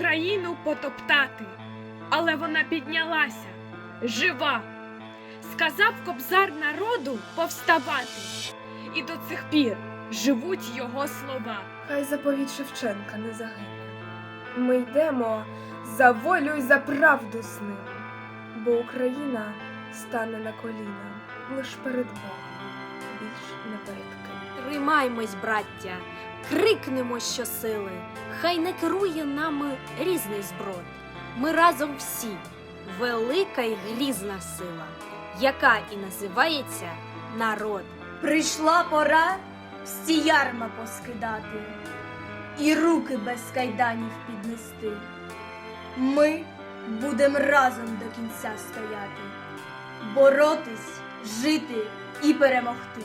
Україну потоптати, але вона піднялася, жива. Сказав кобзар народу повставати, і до цих пір живуть його слова. Хай заповідь Шевченка не загине. Ми йдемо за волю й за правду з ним, бо Україна стане на коліна лиш перед Богом, більш не перед ким. Тримаймось, браття, крикнемо щосили, хай не керує нами різний зброд. Ми разом всі велика й грізна сила, яка і називається народ. Прийшла пора всі ярма поскидати і руки без кайданів піднести. Ми будем разом до кінця стояти, боротись, жити і перемогти.